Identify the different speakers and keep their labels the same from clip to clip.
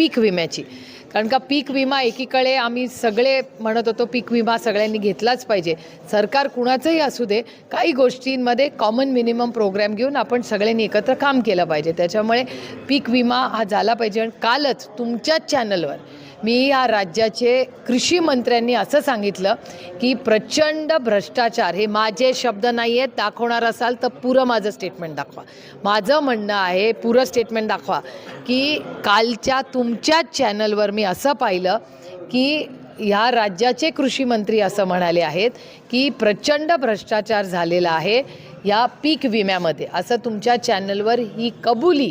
Speaker 1: पीक विम्याची. कारण का पीक विमा एकीकडे आम्ही सगळे म्हणत होतो पीक विमा सगळ्यांनी घेतलाच पाहिजे. सरकार कुणाचंही असू दे काही गोष्टींमध्ये कॉमन मिनिमम प्रोग्रॅम घेऊन आपण सगळ्यांनी एकत्र काम केलं पाहिजे. त्याच्यामुळे पीक विमा हा झाला पाहिजे. आणि कालच तुमच्याच चॅनलवर मी या राज्याचे कृषी मंत्र्यांनी असं सांगितलं की प्रचंड भ्रष्टाचार हे माझे शब्द नाही आहेत दाखवणार असाल तर पुरं माझं स्टेटमेंट दाखवा. माझं म्हणणं आहे पुरं स्टेटमेंट दाखवा की कालच्या तुमच्याच चॅनलवर मी असं पाहिलं की ह्या राज्याचे कृषी मंत्री असं म्हणाले आहेत की प्रचंड भ्रष्टाचार झालेला आहे या पीक विम्यामध्ये. असं तुमच्या चॅनलवर ही कबुली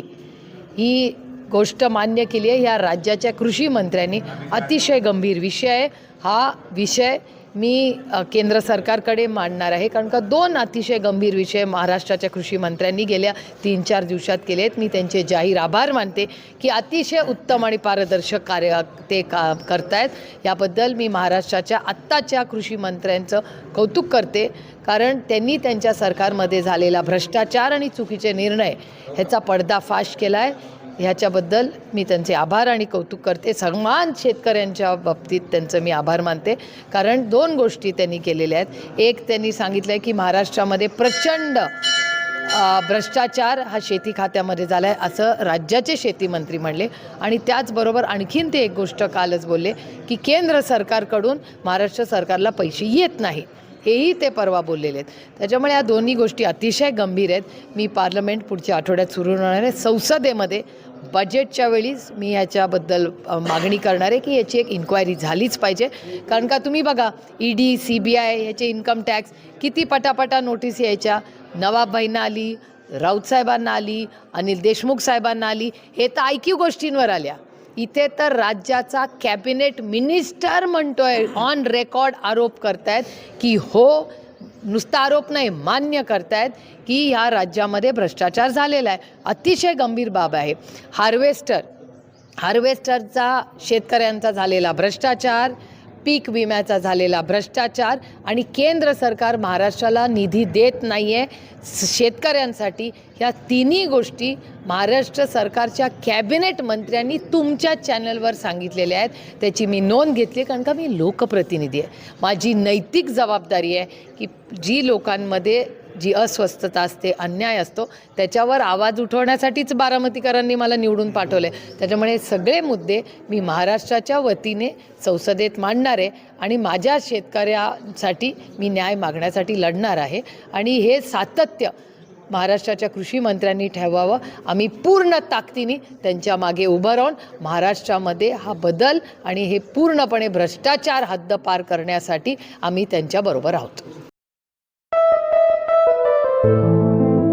Speaker 1: ही गोष्ट मान्य केली आहे. ह्या राज्याच्या कृषी मंत्र्यांनी अतिशय गंभीर विषय आहे. हा विषय मी केंद्र सरकारकडे मांडणार आहे. कारण का दोन अतिशय गंभीर विषय महाराष्ट्राच्या कृषी मंत्र्यांनी गेल्या तीन चार दिवसात केले आहेत. मी त्यांचे जाहीर आभार मानते की अतिशय उत्तम आणि पारदर्शक कार्य ते का करतायत. याबद्दल मी महाराष्ट्राच्या आत्ताच्या कृषी मंत्र्यांचं कौतुक करते. कारण त्यांनी त्यांच्या सरकारमध्ये झालेला भ्रष्टाचार आणि चुकीचे निर्णय ह्याचा पडदाफाश केला आहे ह्याच्याबद्दल मी त्यांचे आभार आणि कौतुक करते. सन्मान शेतकऱ्यांच्या बाबतीत त्यांचं मी आभार मानते. कारण दोन गोष्टी त्यांनी केलेल्या आहेत. एक त्यांनी सांगितलं आहे की महाराष्ट्रामध्ये प्रचंड भ्रष्टाचार हा शेती खात्यामध्ये झाला आहे असं राज्याचे शेतीमंत्री म्हणले. आणि त्याचबरोबर आणखीन ते एक गोष्ट कालच बोलले की केंद्र सरकारकडून महाराष्ट्र सरकारला पैसे येत नाही. हेही ते परवा बोललेले आहेत. त्याच्यामुळे या दोन्ही गोष्टी अतिशय गंभीर आहेत. मी पार्लमेंट पुढच्या आठवड्यात सुरू होणार आहे. संसदेमध्ये बजेटच्या वेळीच मी याच्याबद्दल मागणी करणार आहे की याची एक इन्क्वायरी झालीच पाहिजे. कारण का तुम्ही बघा E D C B I याचे इन्कम टॅक्स किती पटापटा नोटीस यायच्या. नवाबबाईंना आली राऊत साहेबांना आली अनिल देशमुख साहेबांना आली हे तर ऐकीव गोष्टींवर आल्या. इथे तर राज्याचा कॅबिनेट मिनिस्टर म्हणतोय ऑन रेकॉर्ड आरोप करतायत की हो नुसता आरोप नाही मान्य करतायत की ह्या राज्यामध्ये भ्रष्टाचार झालेला आहे. अतिशय गंभीर बाब आहे. हार्वेस्टर हार्वेस्टरचा शेतकऱ्यांचा झालेला भ्रष्टाचार पीक विम्याचा झालेला भ्रष्टाचार आणि केंद्र सरकार महाराष्ट्राला निधी देत नाही आहे शेतकऱ्यांसाठी ह्या तिन्ही गोष्टी महाराष्ट्र सरकारच्या कॅबिनेट मंत्र्यांनी तुमच्या चॅनलवर सांगितलेल्या आहेत. त्याची मी नोंद घेतली कारण का मी लोकप्रतिनिधी आहे. माझी नैतिक जबाबदारी आहे की जी लोकांमध्ये जी अस्वस्थता असते अन्याय असतो त्याच्यावर आवाज उठवण्यासाठीच बारामतीकरांनी मला निवडून पाठवले त्याच्यामुळे सगळे मुद्दे मी महाराष्ट्राच्या वतीने संसदेत मांडणार आहे आणि माझ्या शेतकऱ्यासाठी मी न्याय मागण्यासाठी लढणार आहे. आणि हे सातत्य महाराष्ट्राच्या कृषी मंत्र्यांनी ठेवावं. आम्ही पूर्ण ताकदीने त्यांच्या मागे उभं राहून महाराष्ट्रामध्ये हा बदल आणि हे पूर्णपणे भ्रष्टाचार हद्दपार करण्यासाठी आम्ही त्यांच्याबरोबर आहोत. thank you